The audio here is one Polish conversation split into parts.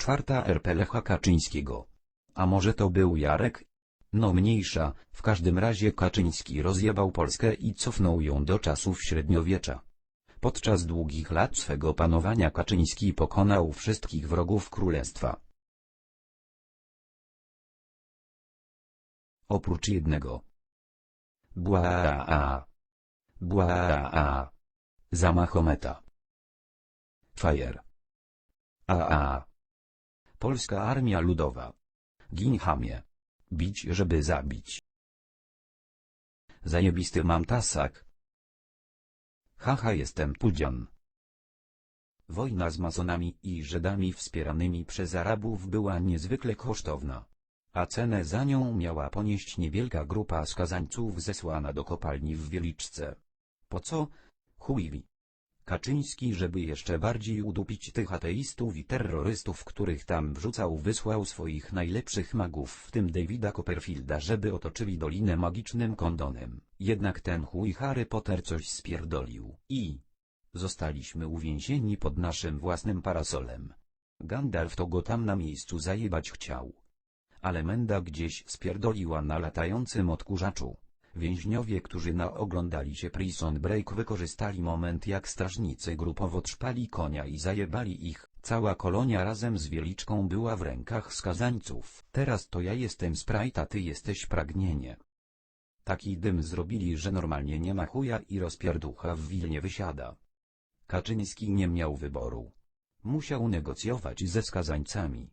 Czwarta RP Lecha Kaczyńskiego. A może to był Jarek? No mniejsza, w każdym razie Kaczyński rozjebał Polskę i cofnął ją do czasów średniowiecza. Podczas długich lat swego panowania Kaczyński pokonał wszystkich wrogów królestwa. Oprócz jednego. Bła. Bła. Za Mahometa. Fire. A. Polska Armia Ludowa. Gin chamie. Bić żeby zabić. Zajebisty mam tasak. Haha jestem Pudzian. Wojna z masonami i Żydami wspieranymi przez Arabów była niezwykle kosztowna. A cenę za nią miała ponieść niewielka grupa skazańców zesłana do kopalni w Wieliczce. Po co? Chujwi. Kaczyński, żeby jeszcze bardziej udupić tych ateistów i terrorystów, których tam wrzucał, wysłał swoich najlepszych magów, w tym Davida Copperfielda, żeby otoczyli dolinę magicznym kondonem. Jednak ten chuj Harry Potter coś spierdolił. I... Zostaliśmy uwięzieni pod naszym własnym parasolem. Gandalf to go tam na miejscu zajebać chciał. Ale Menda gdzieś spierdoliła na latającym odkurzaczu. Więźniowie, którzy naoglądali się Prison Break wykorzystali moment jak strażnicy grupowo trzpali konia i zajebali ich. Cała kolonia razem z Wieliczką była w rękach skazańców. Teraz to ja jestem Sprite a ty jesteś pragnienie. Taki dym zrobili, że normalnie nie ma chuja i rozpierducha w Wilnie wysiada. Kaczyński nie miał wyboru. Musiał negocjować ze skazańcami.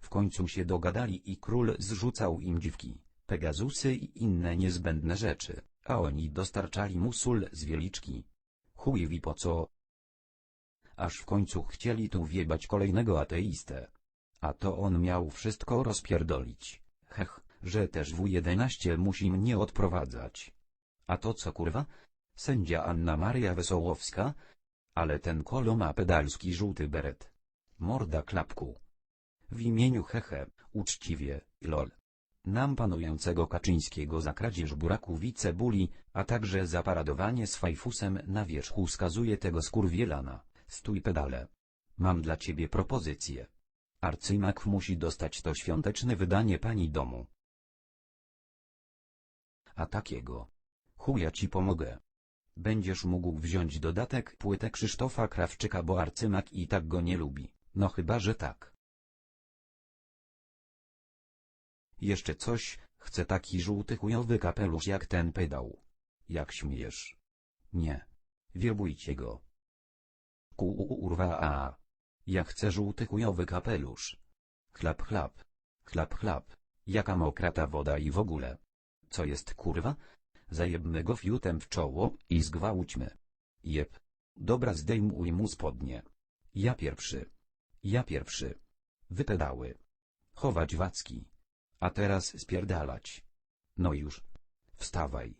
W końcu się dogadali i król zrzucał im dziwki. Pegazusy i inne niezbędne rzeczy, a oni dostarczali mu sól z wieliczki. Chujwi po co? Aż w końcu chcieli tu wjebać kolejnego ateistę. A to on miał wszystko rozpierdolić. Hech, że też W11 musi mnie odprowadzać. A to co kurwa? Sędzia Anna Maria Wesołowska? Ale ten kolo ma pedalski żółty beret. Morda klapku. W imieniu hehe, uczciwie, lol nam panującego Kaczyńskiego za kradzież buraków i cebuli, a także za paradowanie z fajfusem na wierzchu skazuje tego skurwielana. Stój pedale. Mam dla ciebie propozycję. Arcymak musi dostać to świąteczne wydanie pani domu. A takiego. Chuja ci pomogę. Będziesz mógł wziąć dodatek płytę Krzysztofa Krawczyka, bo arcymak i tak go nie lubi. No chyba, że tak. Jeszcze coś, chcę taki żółty chujowy kapelusz jak ten pedał. Jak śmiejesz? Nie. Wielbujcie go. Kurwa a. Ja chcę żółty chujowy kapelusz. Chlap chlap. Chlap chlap. Jaka mokra ta woda i w ogóle. Co jest kurwa? Zajebmy go fiutem w czoło i zgwałćmy. Jeb. Dobra zdejmuj mu spodnie. Ja pierwszy. Ja pierwszy. Wypedały. Chować wacki. A teraz spierdalać. No już. Wstawaj.